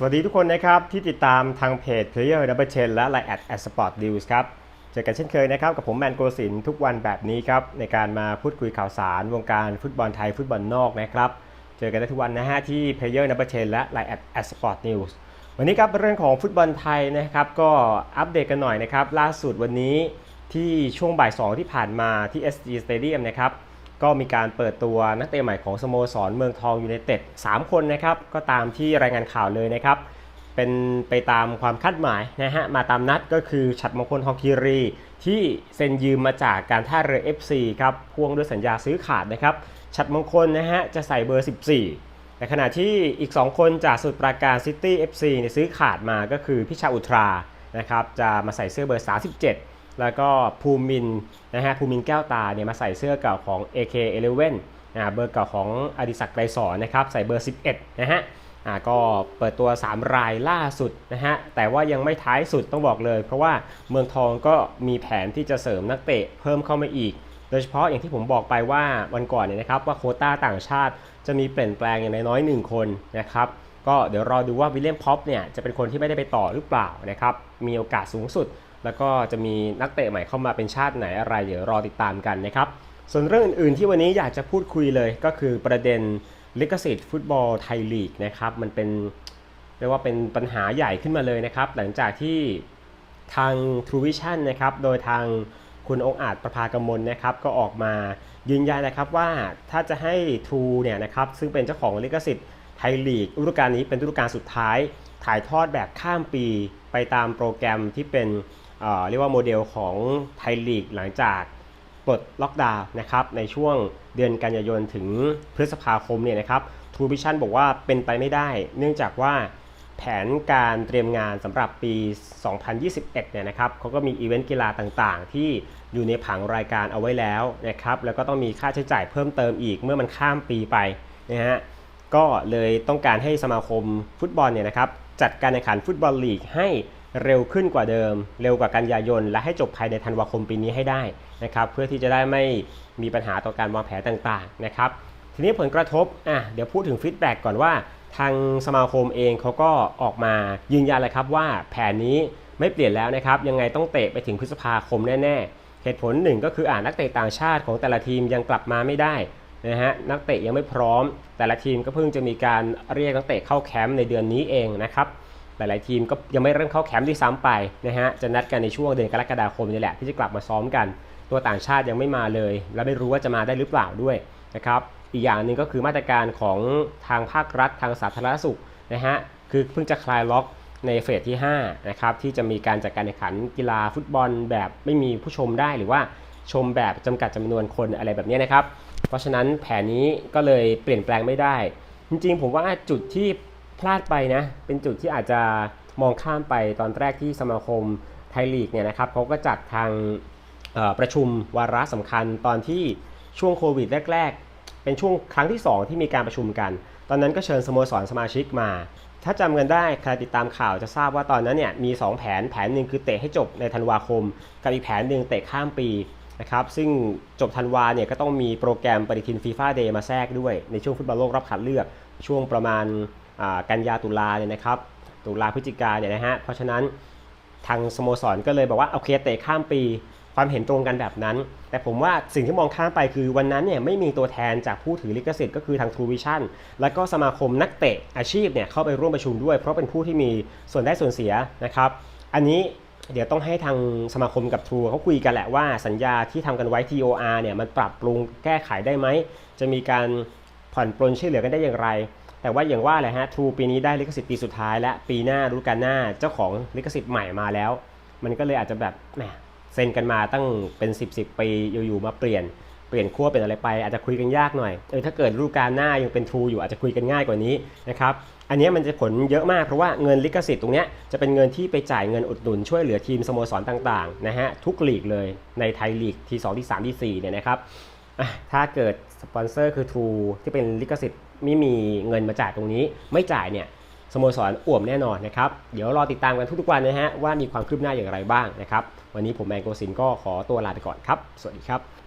สวัสดีทุกคนนะครับที่ติดตามทางเพจ Player Double Chain และ Line at at Sport News ครับเจอกันเช่นเคยนะครับกับผมแมนโกสินทุกวันแบบนี้ครับในการมาพูดคุยข่าวสาร วงการฟุตบอลไทยฟุตบอลนอกนะครับเจอกันได้ทุกวันนะฮะที่ Player Double Chain และ Line at at Sport News วันนี้ครับเรื่องของฟุตบอลไทยนะครับก็อัปเดตกันหน่อยนะครับล่าสุดวันนี้ที่ช่วงบ่าย 2 ที่ผ่านมาที่ SG Stadium นะครับ ก็มีการเปิดตัวนักเตะใหม่ของสโมสรเมืองทองยูไนเต็ด3คนนะครับ ก็ตามที่รายงานข่าวเลยนะครับ เป็นไปตามความคาดหมายนะฮะ มาตามนัดก็คือฉัดมงคลทองคีรี ที่เซ็นยืมมาจากการท่าเรือ FC ครับ พ่วงด้วยสัญญาซื้อขาดนะครับ ฉัดมงคลนะฮะจะใส่เบอร์ 14 ในขณะที่อีก 2 คนจากสมุทรปราการซิตี้ FC เนี่ยซื้อขาดมาก็คือพิชาอุทรานะครับ จะมาใส่เสื้อเบอร์ 37 แล้วก็ภูมินนะฮะภูมินแก้วตาเนี่ยมาใส่เสื้อเก่าของ AK11 อ่าเบอร์เก่าของอดิศักดิ์ไกรสอนนะครับใส่เบอร์ 11 นะฮะอ่าก็เปิดตัว 3 รายล่าสุดนะฮะแต่ว่ายังไม่ท้ายสุดต้องบอกเลย เพราะว่าเมืองทองก็มีแผนที่จะเสริมนักเตะเพิ่มเข้ามาอีก โดยเฉพาะอย่างที่ผมบอกไปว่าวันก่อนเนี่ยนะครับว่าโคต้าต่างชาติจะมีเปลี่ยนแปลงอย่างน้อยหนึ่งคนนะครับก็เดี๋ยวรอดูว่าวิลเลียมพ็อปเนี่ยจะเป็นคนที่ไม่ได้ไปต่อหรือเปล่านะครับมีโอกาสสูงสุด แล้วก็จะมีนักเตะใหม่เข้ามาเป็นชาติไหนอะไรเดี๋ยวรอติดตามกันนะครับ ส่วนเรื่องอื่นๆที่วันนี้อยากจะพูดคุยเลยก็คือประเด็นลิขสิทธิ์ฟุตบอลไทยลีกนะครับมันเป็นเรียกว่าเป็นปัญหาใหญ่ขึ้นมาเลยนะครับ หลังจากที่ทาง True Vision นะครับ โดยทางคุณองอาจประภากมลนะครับ ก็ออกมายืนยันนะครับว่าถ้าจะให้ True เนี่ยนะครับซึ่งเป็นเจ้าของลิขสิทธิ์ไทยลีกฤดูกาลนี้เป็นฤดูกาลสุดท้าย ถ่ายทอดแบบข้ามปีไปตามโปรแกรมที่เป็น เรียกว่าโมเดลของไทยลีกหลังจากปลดล็อกดาวน์นะครับในช่วงเดือนกันยายนถึงพฤษภาคมเนี่ยนะครับ True Vision บอกว่าเป็นไปไม่ได้ เนื่องจากว่าแผนการเตรียมงานสำหรับปี 2021 เนี่ยนะครับเขาก็มีอีเวนต์กีฬาต่างๆ ที่อยู่ในผังรายการเอาไว้แล้วนะครับ แล้วก็ต้องมีค่าใช้จ่ายเพิ่มเติมอีกเมื่อมันข้ามปีไปนะฮะ ก็เลยต้องการให้สมาคมฟุตบอลเนี่ยนะครับจัดการแข่งขันฟุตบอลลีกให้ เร็วขึ้นกว่าเดิม เร็วกว่ากันยายน และให้จบภายในธันวาคมปีนี้ให้ได้นะครับเพื่อที่จะได้ไม่มีปัญหาต่อการวางแผนต่างๆนะครับทีนี้ผลกระทบอะเดี๋ยวพูดถึงฟีดแบ็กก่อนว่า ทางสมาคมเองเขาก็ออกมายืนยันเลยครับว่าแผนนี้ไม่เปลี่ยนแล้วนะครับยังไงต้องเตะไปถึงพฤษภาคมแน่ๆ เหตุผลหนึ่งก็คืออ่านักเตะต่างชาติของแต่ละทีมยังกลับมาไม่ได้นะฮะนักเตะยังไม่พร้อม แต่ละทีมก็เพิ่งจะมีการเรียกนักเตะเข้าแคมป์ในเดือนนี้เองนะครับ หลาย ๆ ทีมก็ยังไม่เริ่มเข้าแคมป์ด้วยซ้ำไปนะฮะจะนัดกันในช่วงเดือนกรกฎาคมนี่แหละที่จะกลับมาซ้อมกัน ตัวต่างชาติยังไม่มาเลย และไม่รู้ว่าจะมาได้หรือเปล่าด้วยนะครับอีกอย่างหนึ่งก็คือมาตรการของทางภาครัฐทางสาธารณสุขนะฮะคือเพิ่งจะคลายล็อกในเฟสที่5นะครับที่จะมีการจัดการแข่งขันกีฬาฟุตบอลแบบไม่มีผู้ชมได้หรือว่าชมแบบจำกัดจำนวนคนอะไรแบบนี้นะครับ เพราะฉะนั้นแผนนี้ก็เลยเปลี่ยนแปลงไม่ได้ จริงๆ ผมว่าจุดที่ พลาดไปนะ เป็นจุดที่อาจจะมองข้ามไปตอนแรกที่สมาคมไทยลีกเนี่ยนะครับเขาก็จัดทางประชุมวาระสำคัญตอนที่ช่วงโควิดแรก ๆ เป็นช่วงครั้งที่ 2 ที่มีการประชุมกัน ตอนนั้นก็เชิญสโมสรสมาชิกมา ถ้าจำกันได้ใครติดตามข่าวจะทราบว่าตอนนั้นเนี่ยมี 2 แผนแผนหนึ่งคือเตะให้จบในธันวาคม กับอีกแผนหนึ่งเตะข้ามปีนะครับซึ่งจบธันวาเนี่ยก็ต้องมีโปรแกรมปฏิทินฟีฟ่าเดย์มาแทรกด้วยในช่วงฟุตบอลโลกรอบคัดเลือกช่วงประมาณ กันยาตุลาเนี่ยนะครับตุลาพฤศจิกาเนี่ยนะฮะเพราะฉะนั้นทางสโมสรก็เลยบอกว่าโอเคเตะข้ามปีความเห็นตรงกันแบบนั้น แต่ผมว่าสิ่งที่มองข้ามไปคือวันนั้นเนี่ยไม่มีตัวแทนจากผู้ถือลิขสิทธิ์ก็คือทาง True Vision แล้วก็สมาคมนักเตะอาชีพเนี่ยเข้าไปร่วมประชุมด้วย เพราะเป็นผู้ที่มีส่วนได้ส่วนเสียนะครับอันนี้เดี๋ยวต้องให้ทางสมาคมกับ True เขาคุยกันแหละว่าสัญญาที่ทำกันไว้ TOR เนี่ยมันปรับปรุงแก้ไขได้ไหม จะมีการ ผ่อนปลนช่วยเหลือกันได้อย่างไร แต่ว่าอย่างว่าแหละฮะ True ปีนี้ได้ลิขสิทธิ์ปีสุดท้ายและปีหน้าฤดูกาลหน้าเจ้าของลิขสิทธิ์ใหม่มาแล้ว มันก็เลยอาจจะแบบแหมเซ็นกันมาตั้งเป็น10 10ปีอยู่ๆมาเปลี่ยนเปลี่ยนขั้วเป็นอะไรไปอาจจะคุยกันยากหน่อยเออถ้าเกิดฤดูกาลหน้ายังเป็น True อยู่อาจจะคุยกันง่ายกว่านี้นะครับอันนี้มันจะผลเยอะมากเพราะว่าเงินลิขสิทธิ์ตรงนี้จะเป็นเงินที่ไปจ่ายเงินอุดหนุนช่วยเหลือทีมสโมสรต่างๆนะฮะทุกลีกเลยในไทยลีกที่2ที่3ที่4เนี่ยนะครับ ถ้าเกิดสปอนเซอร์คือ True ที่เป็นลิขสิทธิ์ไม่มีเงินมาจ่ายตรงนี้ ไม่จ่ายเนี่ยสโมสรอ่วมแน่นอนนะครับ เดี๋ยวรอติดตามกันทุกๆวันนะฮะว่ามีความคืบหน้าอย่างไรบ้างนะครับ วันนี้ผมแมงโกสินก็ขอตัวลาไปก่อนครับ สวัสดีครับ